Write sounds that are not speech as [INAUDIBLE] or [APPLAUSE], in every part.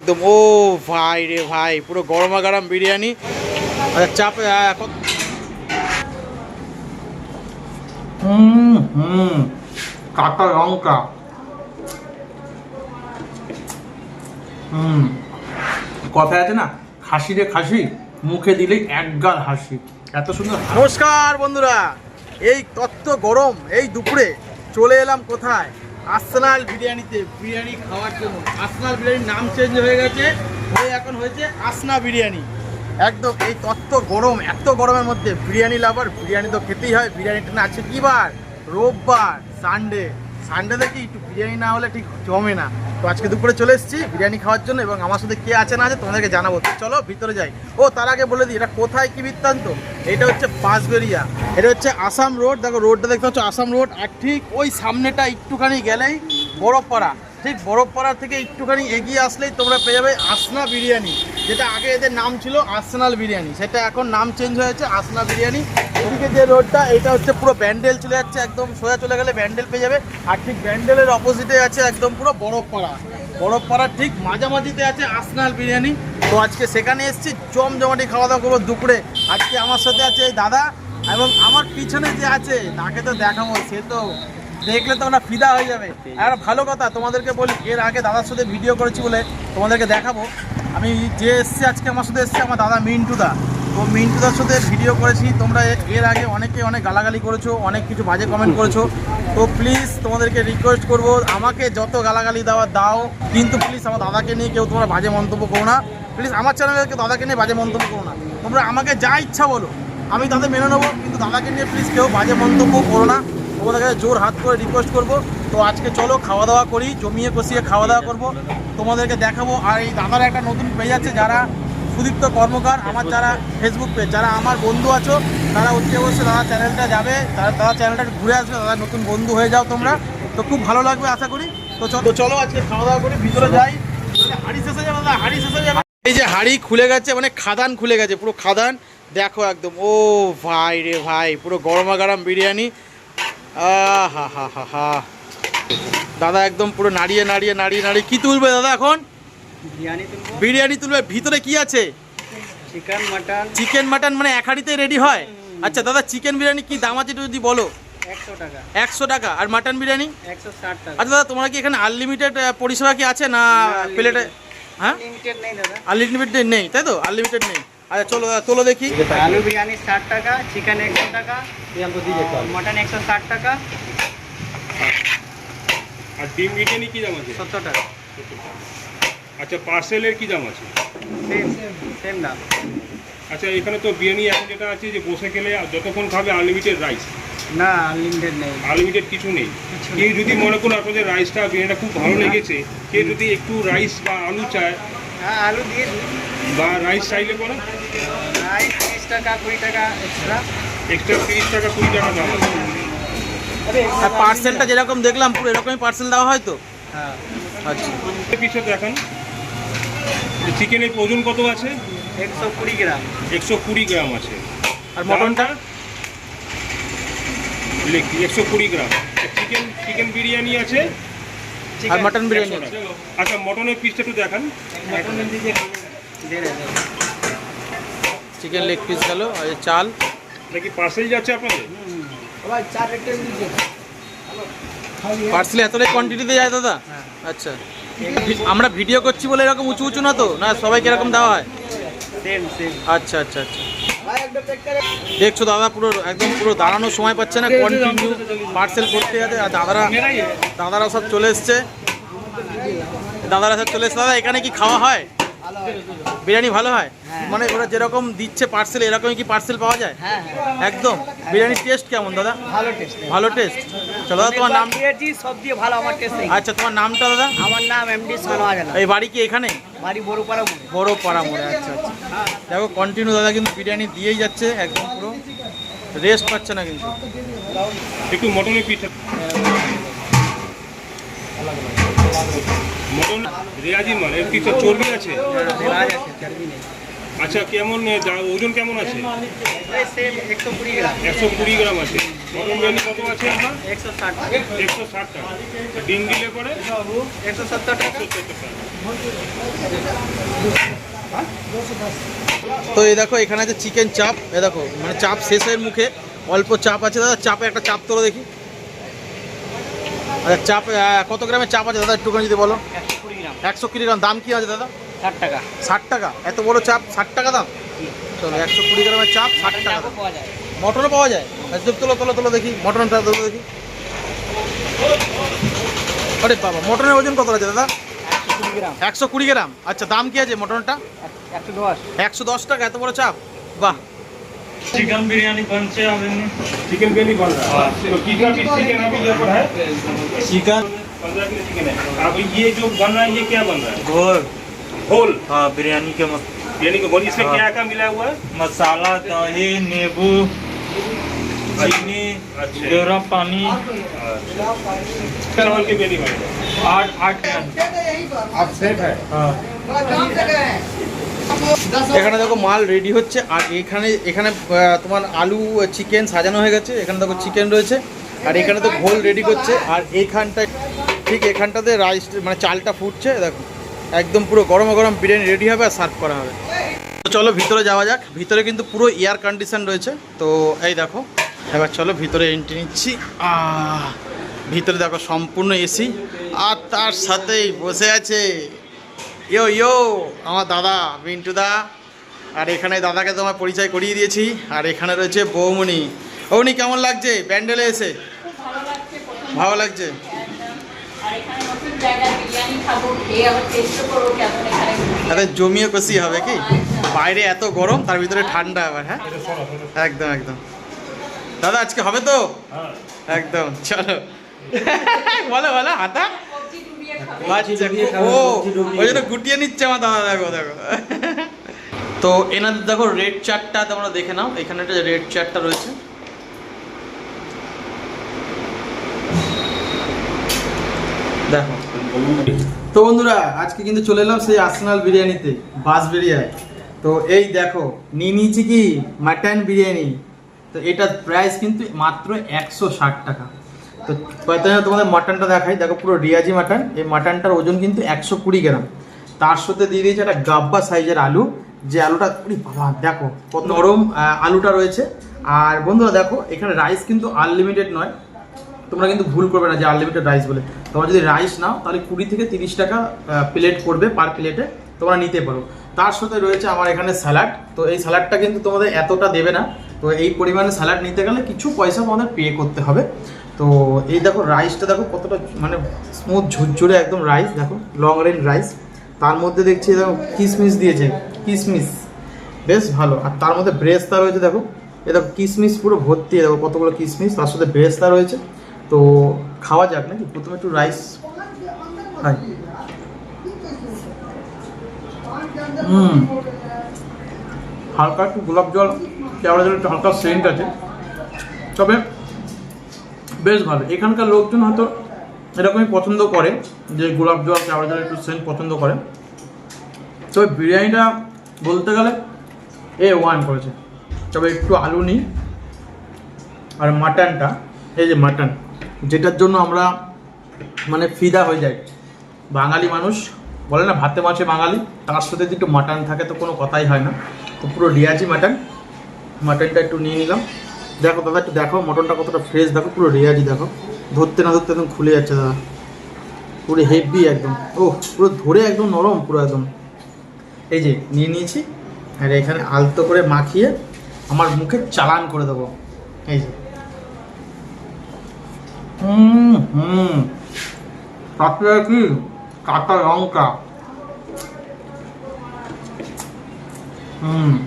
একদম ও ভাই রে ভাই পুরো গরমা গরম বিরিয়ানি। আচ্ছা চাপ কত- হুম হুম কাঁচা লঙ্কা। হুম কথায় আছে না খাসি রে খাসি মুখে দিলেই একগাল হাসি। এত সুন্দর নমস্কার বন্ধুরা এই তত্ত্ব গরম এই দুপুরে চলে এলাম কোথায়? আসনাল বিরিয়ানিতে বিরিয়ানি খাওয়ার জন্য। আসনাল বিরিয়ানির নাম চেঞ্জ হয়ে গেছে, হয়ে এখন হয়েছে আসনা বিরিয়ানি। একদম এই তত্ত্ব গরম, এত গরমের মধ্যে বিরিয়ানি লাভার, বিরিয়ানি তো খেতেই হয় বিরিয়ানিটা না আছে কি বার? রোববার সানডে সানডে দেখি একটু বিরিয়ানি না হলে ঠিক জমে না। তো আজকে দুপুরে চলে এসেছি বিরিয়ানি খাওয়ার জন্য এবং আমার সাথে কে আছে না আছে তোমাদেরকে জানাব। চলো ভিতরে যাই। ও, তার আগে বলে দিই, এটা কোথায় কি বৃত্তান্ত? এটা হচ্ছে পাঁচবেরিয়া। এটা হচ্ছে আসাম রোড। দেখো, রোডটা দেখতে হচ্ছে আসাম রোড। আর ঠিক ওই সামনেটা একটুখানি গেলেই বরফপাড়া। ঠিক বরফপাড়া থেকে একটুখানি এগিয়ে আসলেই তোমরা পেয়ে যাবে আসনা বিরিয়ানি। যেটা আগে এদের নাম ছিল আসনাল বিরিয়ানি। সেটা এখন নাম চেঞ্জ হয়েছে আসনা বিরিয়ানি। এদিকে যে রোডটা, এটা হচ্ছে পুরো ব্যান্ডেল চলে যাচ্ছে একদম, সোজা চলে গেলে ব্যান্ডেল পেয়ে যাবে। আর ঠিক ব্যান্ডেলের অপোজিটে আছে একদম পুরো বরফপাড়া। বরফপাড়ার ঠিক মাঝামাঝিতে আছে আসনাল বিরিয়ানি। তো আজকে সেখানে এসেছি, জমজমাটি খাওয়া দাওয়া করব দুপুরে। আজকে আমার সাথে আছে এই দাদা এবং আমার পিছনে যে আছে, তাকে তো দেখাবো, সে তো দেখলে তো আমরা ফিদা হয়ে যাবে। আর ভালো কথা, তোমাদেরকে বলি, এর আগে দাদার সাথে ভিডিও করেছি বলে তোমাদেরকে দেখাবো। আমি যে এসছি, আজকে আমার সাথে এসছে আমার দাদা মিন্টুদা। তো মিন্টুদার সাথে ভিডিও করেছি, তোমরা এর আগে অনেকে অনেক গালাগালি করেছ, অনেক কিছু বাজে কমেন্ট করেছ। তো প্লিজ তোমাদেরকে রিকোয়েস্ট করব, আমাকে যত গালাগালি দেওয়া দাও, কিন্তু প্লিজ আমার দাদাকে নিয়ে কেউ তোমরা বাজে মন্তব্য করো না। প্লিজ আমার চ্যানেলে কেউ দাদাকে নিয়ে বাজে মন্তব্য করো না। তোমরা আমাকে যা ইচ্ছা বলো, আমি তাদের মেনে নেব, কিন্তু দাদাকে নিয়ে প্লিজ কেউ বাজে মন্তব্য করো না। তোমাদের কাছে জোর হাত করে রিকোয়েস্ট করব। তো আজকে চলো খাওয়া দাওয়া করি, জমিয়ে কষিয়ে খাওয়া দাওয়া করব। তোমাদেরকে দেখাবো। আর এই দাদার একটা নতুন পেজ আছে, যারা সুদীপ্ত কর্মকার, আমার যারা ফেসবুক পেজ যারা আমার বন্ধু আছো, তারা অতি অবশ্যই দাদা চ্যানেলটা যাবে। তারা তারা চ্যানেলটা ঘুরে আসবে, দাদা নতুন বন্ধু হয়ে যাও তোমরা। তো খুব ভালো লাগবে আশা করি। তো চলো চলো আজকে খাওয়া দাওয়া করি, ভিতরে যাই। হাড়ি শেষে যাবে, দাদা, হাড়ি শেষে যাবে। এই যে হাড়ি খুলে গেছে মানে খাদান খুলে গেছে, পুরো খাদান। দেখো একদম, ও ভাই রে ভাই, পুরো গরমা গরম বিরিয়ানি। হা হা হা হা দাদা একদম পুরো নাড়িয়ে নাড়িয়ে নাড়িয়ে নাড়িয়ে। কি তুলবে দাদা এখন? বিরিয়ানি তুলবে। ভিতরে কি আছে? Chicken mutton. চিকেন মাটন মানে এক হাঁড়িতে রেডি হয়? আচ্ছা দাদা চিকেন বিরিয়ানি কি দাম আছে যদি বলো? একশো টাকা। আর মাটন বিরিয়ানি? আচ্ছা দাদা তোমরা কি এখানে আনলিমিটেড পরিষেবা কি আছে না প্লেটে হ্যাঁ? লিমিটেড আনলিমিটেড নেই তাই তো? আনলিমিটেড নেই। আচ্ছা চলো দাদা তোলো দেখি। আলু বিরিয়ানি ষাট টাকা চিকেন একশো টাকা মটন একশো ষাট টাকা। আর ডিম বিরিয়ানি কি দাম আছে? সত্তর টাকা। আচ্ছা পার্সেলের কি দাম আছে? সেম সেম দাম। আচ্ছা এখানে তো বিরিয়ানি এখন যেটা আছে যে বসে গেলে যতক্ষণ খাবে আনলিমিটেড রাইস না আনলিমিটেড নেই। আনলিমিটেড কিছু নেই। কেউ যদি মনে করুন আপনাদের রাইসটা বিরিয়ানিটা খুব ভালো লেগেছে কেউ যদি একটু রাইস বা আলু চায় হ্যাঁ আলু দিয়ে দিই। বা রাইস চাইলে পরে রাইস তিরিশ টাকা কুড়ি টাকা এক্সট্রা এক্সট্রা তিরিশ টাকা কুড়ি টাকা দাম আর পার্সেলটা যেরকম দেখলাম পুরো এরকমই পার্সেল দেওয়া হয় তো? হ্যাঁ। আচ্ছা। পিছিয়ে দেখান। চিকেনের ওজন কত আছে? একশো কুড়ি গ্রাম। একশো কুড়ি গ্রাম আছে। আর মটনটা? লিখি একশো কুড়ি গ্রাম। চিকেন চিকেন বিরিয়ানি আছে? আর মটন বিরিয়ানি 100 আচ্ছা মটনের পিসটা একটু দেখান। চিকেন লেগ পিস গেল আর চাল। নাকি পার্সেল যাচ্ছে আপনাদের? পার্সেলে এতটাই কোয়ান্টিটিতে যায় দাদা? হ্যাঁ। আচ্ছা। আমরা ভিডিও করছি বলে এরকম উঁচু উঁচু না তো? না সবাইকে এরকম দেওয়া হয়? সেম সেম আচ্ছা আচ্ছা আচ্ছা। দেখছ দাদা পুরো একদম পুরো দাঁড়ানোর সময় পাচ্ছে না কন্টিনিউ পার্সেল করতে যাচ্ছে আর দাদারা দাদারা সব চলে এসছে। দাদারা সব চলে এসছে। দাদা এখানে কি খাওয়া হয়? বিরিয়ানি ভালো হয়? হ্যাঁ। মানে ওরা যেরকম দিচ্ছে পার্সেল এরকমই কি পার্সেল পাওয়া যায়? হ্যাঁ হ্যাঁ। একদম? বিরিয়ানির টেস্ট কেমন দাদা? ভালো টেস্ট ভালো। টেস্ট চলো দাদা তোমার নাম? দিয়েছি সব দিয়ে ভালো আমার টেস্ট আচ্ছা তোমার নামটা দাদা? আমার নাম এমডি সানোয়া জানা এই বাড়ি কি এখানে? বাড়ি বড় পাড়া বড় পাড়া মোড়ে আচ্ছা আচ্ছা। দেখো কন্টিনিউ দাদা কিন্তু বিরিয়ানি দিয়েই যাচ্ছে একদম পুরো রেস্ট পাচ্ছে না কিন্তু। একটু মটনের পিঠা। মটন রেয়াজি মাল এর কিছু চর্বি আছে? আচ্ছা কেমন এ, ওজন কেমন আছে? সেম একশো কুড়ি গ্রাম। একশো কুড়ি গ্রাম আছে। মটন বিরিয়ানি কত আছে আপনার একশো ষাট টাকা। একশো ষাট টাকা। ডিম দিলে পরে? একশো সত্তর টাকা। সত্তর টাকা। তো এই দেখো এখানে আছে চিকেন চাপ এ দেখো মানে চাপ শেষের মুখে। অল্প চাপ আছে। দাদা চাপে একটা চাপ তোলো দেখি। আচ্ছা চাপ কত গ্রামের চাপ আছে দাদা একটুখানি যদি বলো? একশো কুড়ি গ্রাম। দাম কি আছে দাদা? ষাট টাকা। ষাট টাকা এত বড় চাপ ষাট টাকা দাম? চলো একশো কুড়ি গ্রামের চাপ ষাট টাকা দাম। মটনও পাওয়া যায়? আচ্ছা তোলো তোলো তোলো দেখি মটনটা তোলো দেখি। আরে বাবা মটনের ওজন কত আছে দাদা? একশো কুড়ি গ্রাম। একশো কুড়ি গ্রাম। আচ্ছা দাম কি আছে মটনটা? একশো দশ টাকা এত বড় চাপ? বাহ चिकन बिरयानी बन से अब चिकन बिरयानी बन रहा है। तो कितना पीस चिकन अभी यहाँ पर है? चिकन। पंद्रह किलो चिकन है। अब ये जो बन रहा है ये क्या बन रहा है? घोल। होल हाँ बिरयानी के मस, यानी कि होल इसमें हाँ। क्या क्या मिला हुआ है? मसाला दही नींबू चीनी अच्छा। गरम पानी। होल की बिरयानी आठ आठ। अब सेट है। हाँ। এখানে দেখো মাল রেডি হচ্ছে, আর এখানে এখানে তোমার আলু চিকেন সাজানো হয়ে গেছে, এখানে দেখো চিকেন রয়েছে, আর এখানে তো ঘোল রেডি করছে, আর এইখানটায় ঠিক এখানটাতে রাইস মানে চালটা ফুটছে, দেখো, একদম পুরো গরম গরম বিরিয়ানি রেডি হবে আর সার্ভ করা হবে। তো চলো ভিতরে যাওয়া যাক, ভিতরে কিন্তু পুরো এয়ার কন্ডিশন রয়েছে, তো এই দেখো, এবার চলো ভিতরে এন্ট্রি নিচ্ছি ভিতরে দেখো সম্পূর্ণ এসি আর তার সাথেই বসে আছে ইয়ো ইয়ো আমার দাদা মিন্টু দা আর এখানে দাদাকে তোমার পরিচয় করিয়ে দিয়েছি আর এখানে রয়েছে বৌমণি। বৌমণি কেমন লাগছে? প্যান্ডেলে এসে? ভালো লাগছে প্রথম। ভালো লাগছে? আর এখানে নতুন জায়গায় বিরিয়ানি খাব খেয়ে আবার টেস্ট করব কেমন এখানে? তাতে জমিয়ে কষি হবে কি? বাইরে এত গরম তার ভিতরে ঠান্ডা আবার হ্যাঁ? একদম একদম। দাদা আজকে হবে তো? একদম চলো। [LAUGHS] বলো বলো হাতা। আচ্ছা, ও ওই জন্য গুটিয়ে নিচ্ছে আমার দাদা দেখো দেখো। [LAUGHS] তো এনাদের দেখো রেড চারটা তোমরা দেখে নাও এখানে একটা রেড চারটা রয়েছে। দেখো। তো বন্ধুরা আজকে কিন্তু চলে এলাম সেই আর্সেনাল বিরিয়ানিতে বাস বিরিয়ানি। তো এই দেখো নিয়ে নিয়েছি কি মাটন বিরিয়ানি। তো এটার প্রাইস কিন্তু মাত্র একশো ষাট টাকা। তো প্রথমে তোমাদের মাটনটা দেখাই। দেখো পুরো রিয়াজি মাটন এই মাটনটার ওজন কিন্তু একশো কুড়ি গ্রাম। তার সাথে দিয়ে দিয়েছে একটা গাব্বা সাইজের আলু। যে আলুটা বাবা, দেখো কত নরম আলুটা রয়েছে। আর বন্ধুরা, দেখো, এখানে রাইস কিন্তু আনলিমিটেড নয়। তোমরা কিন্তু ভুল করবে না যে আনলিমিটেড রাইস বলে। তোমরা যদি রাইস নাও, তাহলে কুড়ি থেকে তিরিশ টাকা প্লেট পড়বে পার প্লেটে তোমরা নিতে পারো। তার সাথে রয়েছে আমার এখানে স্যালাড তো এই স্যালাডটা কিন্তু তোমাদের এতটা দেবে না। তো এই পরিমাণে স্যালাড নিতে গেলে কিছু পয়সা তোমাদের পে করতে হবে। তো এই দেখো রাইসটা দেখো কতটা মানে স্মুথ ঝুরঝুরে একদম রাইস দেখো লং রেন রাইস তার মধ্যে দেখছি দেখো কিশমিশ দিয়েছে কিশমিশ বেশ ভালো। আর তার মধ্যে ব্রেস্তা রয়েছে, দেখো। এ দেখো কিশমিশ পুরো ভর্তি দেখো কতগুলো কিশমিশ তার সাথে ব্রেস্তা রয়েছে। তো খাওয়া যাক নাকি? প্রথমে একটু রাইস খাই। হুম। হালকা একটু গোলাপ জল কেওড়া জল একটু হালকা সেন্ট আছে। তবে বেশ ভালো। এখানকার লোকজন হয়তো এরকমই পছন্দ করে, যে গোলাপ জল কেওড়া জল একটু সেন্ট পছন্দ করে। তবে বিরিয়ানিটা বলতে গেলে এ ওয়ান করেছে। তবে একটু আলু নিই আর মাটনটা, এই যে মাটন, যেটার জন্য আমরা মানে ফিদা হয়ে যাই। বাঙালি মানুষ, বলে না ভাতে মাছে বাঙালি, তার সাথে যদি একটু মাটন থাকে তো কোনো কথাই হয় না। তো পুরো রিয়াজি মাটন। মাটনটা একটু নিয়ে নিলাম। দেখো দাদা, একটু দেখো মটনটা কতটা ফ্রেশ দেখো, পুরো রিয়াজি, দেখো। ধরতে না ধরতে একদম খুলে যাচ্ছে দাদা। পুরো হেভি একদম। ও পুরো ধরে একদম নরম, পুরো একদম। এই যে, নিয়ে নিয়েছি। আর এখানে আলতো করে মাখিয়ে আমার মুখে চালান করে দেবো। এই যে। হুম। হুম কি? কাঁচা লঙ্কা। হুম।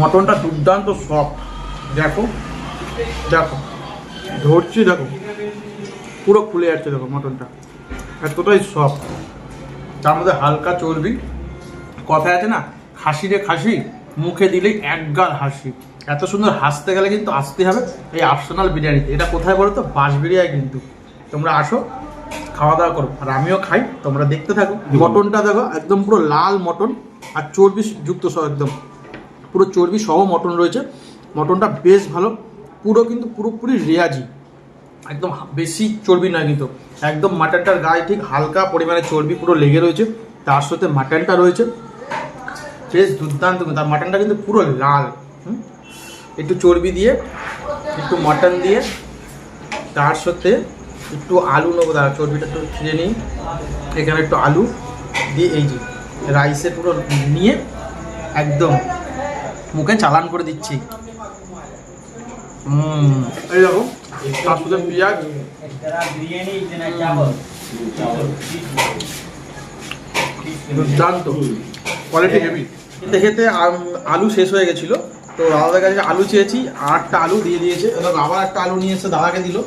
মটনটা দুর্দান্ত সফট দেখো দেখো ধরছি দেখো পুরো খুলে যাচ্ছে দেখো মটনটা। এতটাই সফট তার মধ্যে হালকা চর্বি। কথায় আছে না খাসি রে খাসি মুখে দিলেই একগাল হাসি। এত সুন্দর হাসতে গেলে কিন্তু আসতে হবে এই আর্সেনাল বিরিয়ানিতে। এটা কোথায় বলো তো? বাস বিরিয়ানি কিন্তু। তোমরা আসো খাওয়া দাওয়া করো। আর আমিও খাই তোমরা দেখতে থাকো। মটনটা দেখো একদম পুরো লাল মটন আর চর্বি যুক্ত সহ একদম। পুরো চর্বি সহ মটন রয়েছে। মটনটা বেশ ভালো। পুরো কিন্তু পুরোপুরি রেয়াজি। একদম বেশি চর্বি নয় কিন্তু। একদম মাটনটার গায়ে ঠিক হালকা পরিমাণে চর্বি পুরো লেগে রয়েছে। তার সাথে মাটনটা রয়েছে। বেশ দুর্দান্ত কিন্তু। তার মাটনটা কিন্তু পুরো লাল। একটু চর্বি দিয়ে, একটু মটন দিয়ে, তার সাথে একটু আলু নেব। দাঁড়া, চর্বিটা একটু ছিঁড়ে নিই। এখানে একটু আলু দিয়ে এই যে, রাইসে পুরো নিয়ে একদম মুখে চালান করে দিচ্ছি। হুম। এই দেখো তার সাথে পেঁয়াজ দুর্দান্ত কোয়ালিটি হেভি খেতে খেতে আলু শেষ হয়ে গেছিল। তো দাদাদের কাছে আলু চেয়েছি আর একটা আলু দিয়ে দিয়েছে। এবং আবার একটা আলু নিয়ে এসে দাদাকে দিল।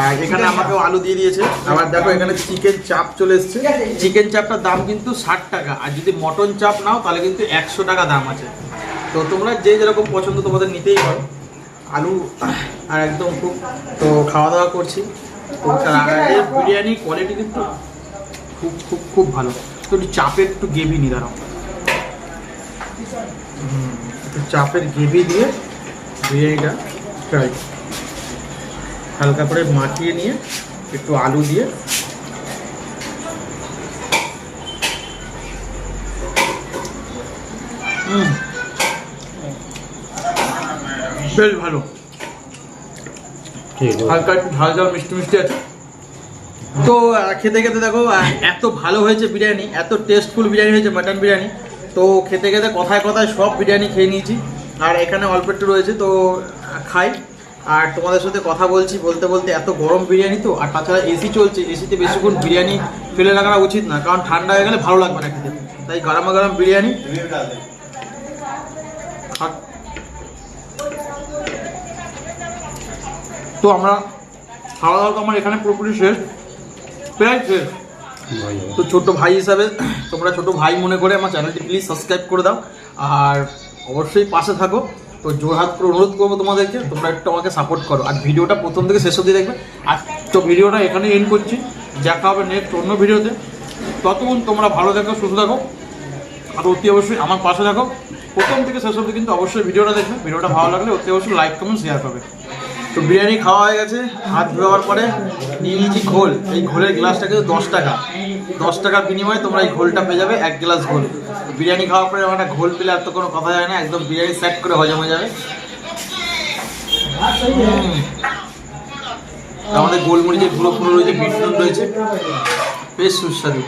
আর এখানে আমাকেও আলু দিয়ে দিয়েছে। আবার দেখো এখানে চিকেন চাপ চলে এসছে। চিকেন চাপটার দাম কিন্তু ষাট টাকা। আর যদি মটন চাপ নাও তাহলে কিন্তু একশো টাকা দাম আছে। তো তোমরা যে যেরকম পছন্দ তোমাদের নিতেই পারো আলু আর একদম খুব তো খাওয়া দাওয়া করছি। তো তার আগে বিরিয়ানি কোয়ালিটি কিন্তু খুব খুব খুব ভালো। তো একটু চাপের একটু গেভি নি দাঁড়াও। একটু চাপের গেভি দিয়ে বিরিয়ানিটা ট্রাই হালকা করে মাখিয়ে নিয়ে একটু আলু দিয়ে হুম। বেশ ভালো। হালকা একটু ঝাল ঝাল মিষ্টি মিষ্টি আছে। তো খেতে খেতে দেখো এত ভালো হয়েছে বিরিয়ানি এত টেস্টফুল বিরিয়ানি হয়েছে মাটন বিরিয়ানি। তো খেতে খেতে কথায় কথায় সব বিরিয়ানি খেয়ে নিয়েছি। আর এখানে অল্প একটু রয়েছে তো খাই। আর তোমাদের সাথে কথা বলছি বলতে বলতে এত গরম বিরিয়ানি তো আর তাছাড়া এসি চলছে এসিতে বেশিক্ষণ বিরিয়ানি ফেলে রাখা উচিত না কারণ ঠান্ডা হয়ে গেলে ভালো লাগবে না খেতে। তাই গরমা গরম বিরিয়ানি। তো আমরা খাওয়া দাওয়া তো আমার এখানে পুরোপুরি শেষ। প্রায় শেষ। তো ছোট ভাই হিসাবে তোমরা ছোট ভাই মনে করে আমার চ্যানেলটি প্লিজ সাবস্ক্রাইব করে দাও। আর অবশ্যই পাশে থাকো। তো জোরহাত করে অনুরোধ করব তোমাদেরকে তোমরা একটু আমাকে সাপোর্ট করো। আর ভিডিওটা প্রথম থেকে শেষ অবধি দেখবে। আর তো ভিডিওটা এখানে এন্ড করছি। দেখা হবে নেক্সট অন্য ভিডিওতে। ততক্ষণ তোমরা ভালো থাকো সুস্থ থাকো। আর অতি অবশ্যই আমার পাশে থাকো। প্রথম থেকে শেষ অবধি কিন্তু অবশ্যই ভিডিওটা দেখবে। ভিডিওটা ভালো লাগলে অতি অবশ্যই লাইক কমেন্ট শেয়ার করবে। তো বিরিয়ানি খাওয়া হয়ে গেছে, হাত ধোয়ার পরে নিয়ে ঘোল। এই ঘোলের গ্লাসটা কিন্তু দশ টাকা। দশ টাকার বিনিময়ে তোমরা এই ঘোলটা পেয়ে যাবে, এক গ্লাস ঘোল। বিরিয়ানি খাওয়ার পরে একটা ঘোল পেলে আর তো কোনো কথা যায় না, একদম বিরিয়ানি সেট করে হজম হয়ে যাবে। আমাদের গোলমরিচের গুঁড়ো ফুড়ো রয়েছে বিট রয়েছে। বেশ সুস্বাদু।